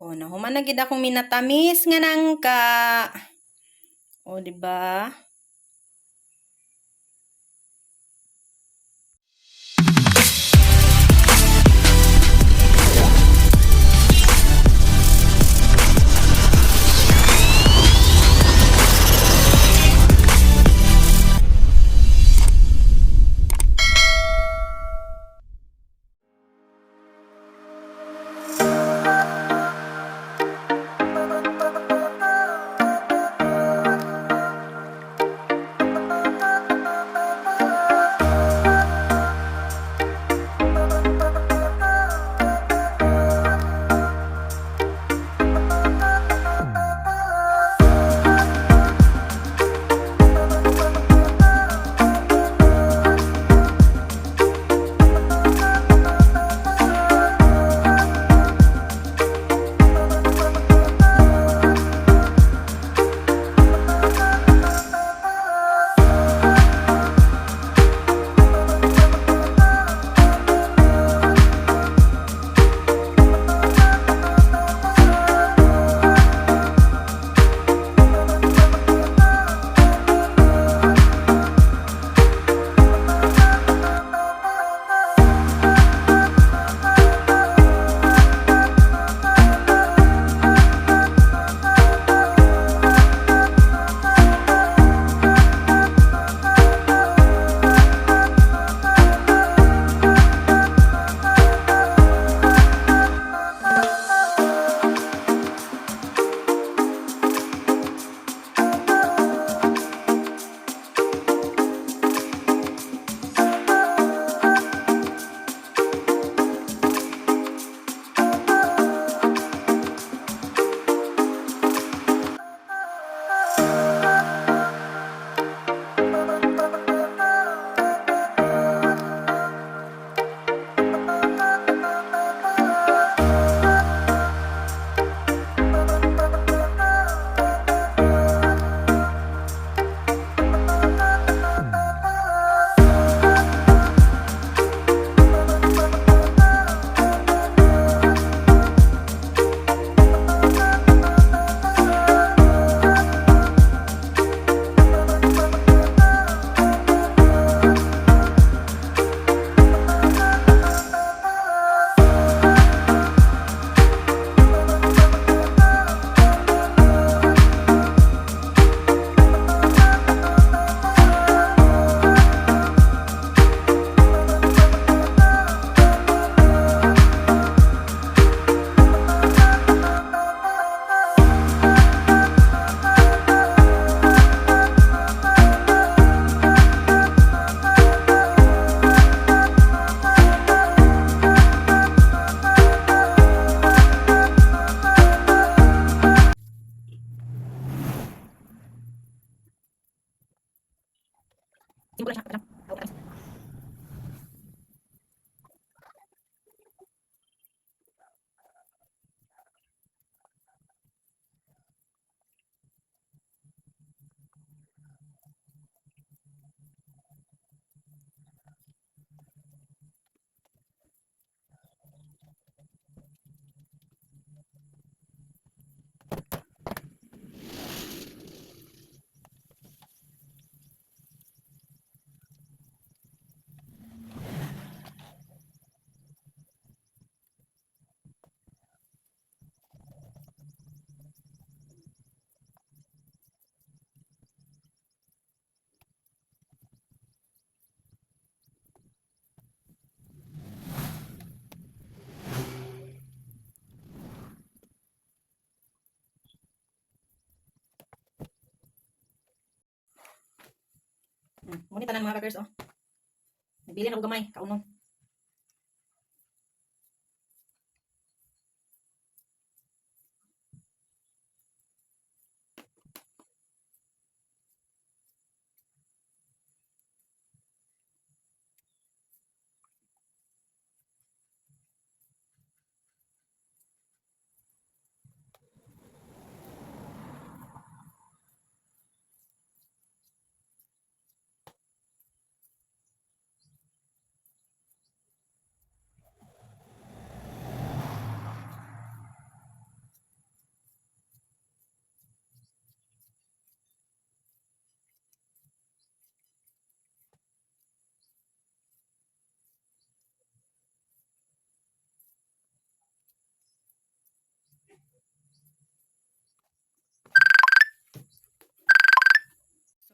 O, nahuman na gid akong minatamis nga nangka. O, di ba? Hmm. Ngunit tanan mga kakers, oh. Nabili na ko gamay, kaunon.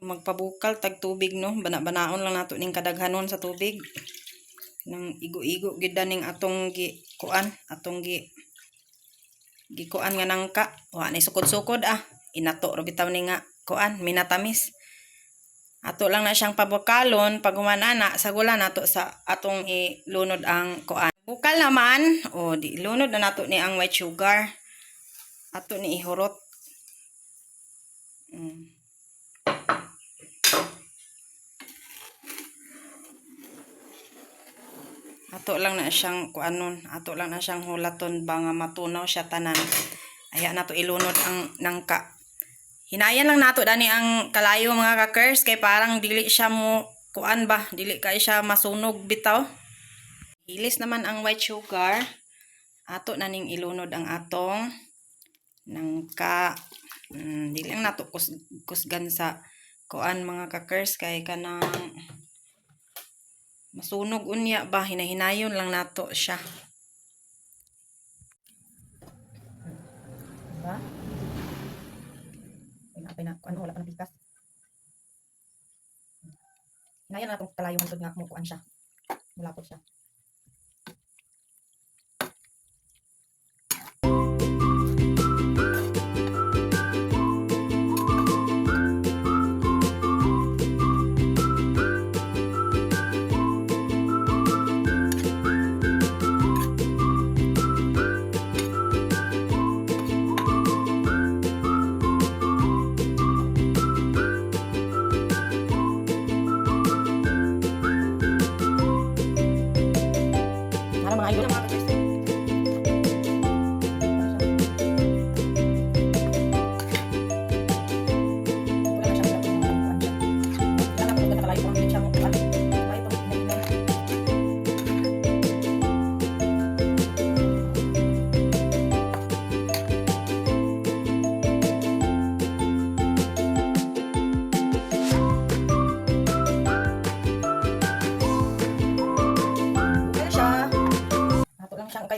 Magpabukal tag tubig no? Bana-banaon lang nato ning kadaghanon sa tubig. Nang igo-igo gid ning atong gi kuan atong gi gikuan nga nangka. Wa ni sukod-sukod ah. Inato ra bitaw ni nga kuan minatamis. Ato lang na siyang pabukalon pag humanana sa gula nato sa atong ilunod ang kuan. Bukal naman o di ilunod na nato ni ang white sugar. Ato ni ihurot. Mm. Ato lang na siyang kuanon, ato lang na siyang hulaton ba nga matunaw siya tanan. Aya nato ilunod ang nangka. Hinayan lang nato dani ang kalayo mga kakers kay parang dili siya mo kuan ba, dili kay siya masunog bitaw. Hilis naman ang white sugar. Ato na ning ilunod ang atong nangka. Mm, dili lang nato kus kusgan sa kuan mga kakers kay kanang Masunog unya ba, hinahinayon lang nato siya. Diba? Pinapay na, ano, wala pa ng pikas. Hinayan na itong kalayo hantod nga kumukuan siya. Mula po siya.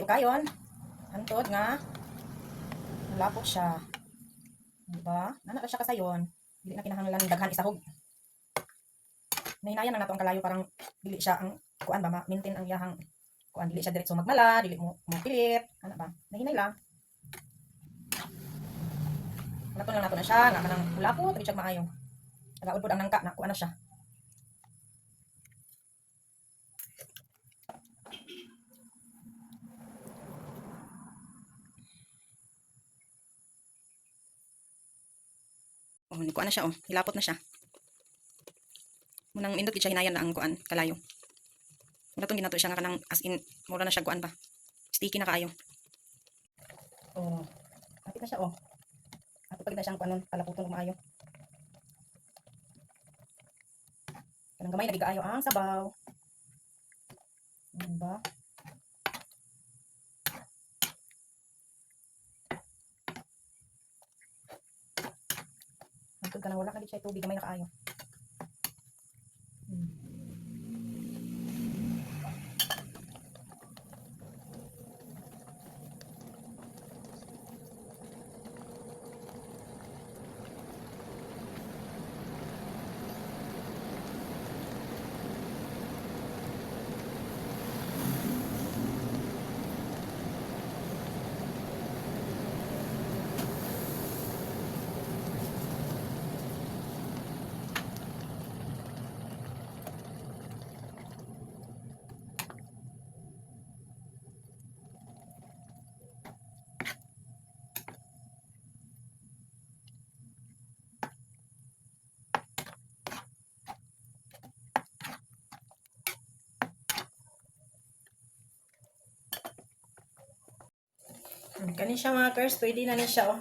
Kayo-kayon. Hantod nga. Lapot siya. Diba? Nana siya kasayon. Dili na kinahanglan daghan isahog. Nahinayan na nato ang kalayo parang dili siya ang kuan ba ma-maintain ang iyahang kuan dili siya diretso magmala, dili mo mo pilit, ana ba? Nahinay lang. Nato lang nato na siya, nga kanang lapot, dili siya maayo. Nagaud pod ang nangka na kuan na siya. Oh, ni kuan na siya oh. Hilapot na siya. Munang indot gid siya hinayan na ang kuan kalayo. Wala tong ginato siya nga kanang as in mura na siya kuan ba. Sticky na kaayo. Oh. Kapit na siya oh. Ato pag na siyang kuanon palaputon og maayo. Kanang gamay na gigaayo ang sabaw. Ano ba? Hantod ka na wala ka di siya tubig gamay na kaayo. Hmm. Kani siya mga kers, pwede na ni siya oh.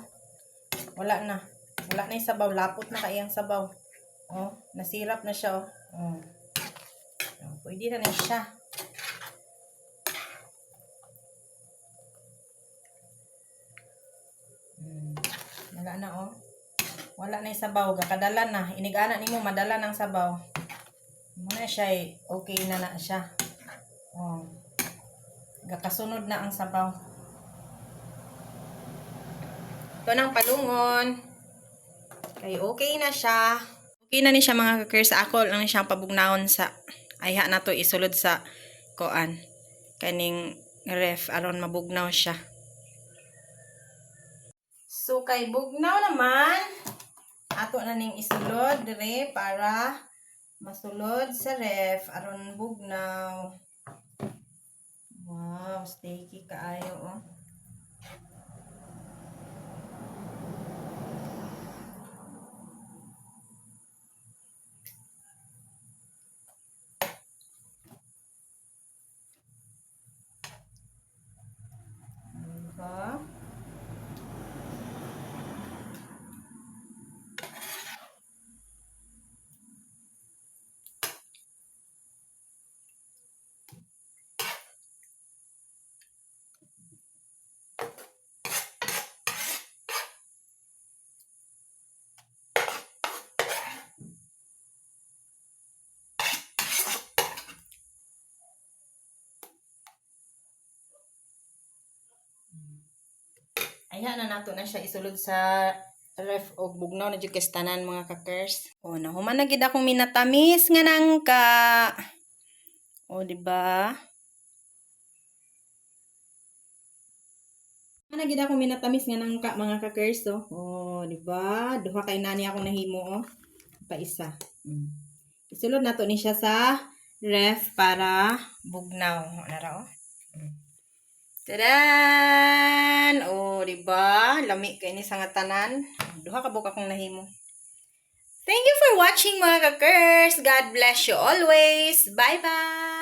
Wala na. Wala na yung sabaw. Lapot na kayang sabaw. Oh, nasirap na siya oh. Oh. Oh, pwede na ni siya. Hmm. Wala na oh. Wala na yung sabaw. Gakadala na. Inigana ni mo, madala ng sabaw. Muna siya eh. Okay na na siya. Oh. Gakasunod na ang sabaw. Ito ng palungon. Kay okay na siya. Okay na ni siya mga kakers. Ako lang ni siyang pabugnahon sa ayha na to isulod sa koan. Kaning ref aron mabugnaw siya. So kay bugnaw naman ato na ning isulod dire para masulod sa ref aron bugnaw. Wow, steaky kaayo oh. Diba? Ayan na nato na siya isulod sa ref og bugnaw na jud mga kakers. O nahuman na gid akong minatamis nga nangka. O di ba? Ana gid akong minatamis nga nangka mga kakers oh. Di ba? Duha kay nani akong nahimo oh. Pa isa. Mm. Isulod nato ni siya sa ref para bugnaw. Ano ra oh? Tadan! Oh, di ba? Lami kay ni sa nga tanan. Duha ka buka kong nahimo. Thank you for watching mga kakers. God bless you always. Bye-bye!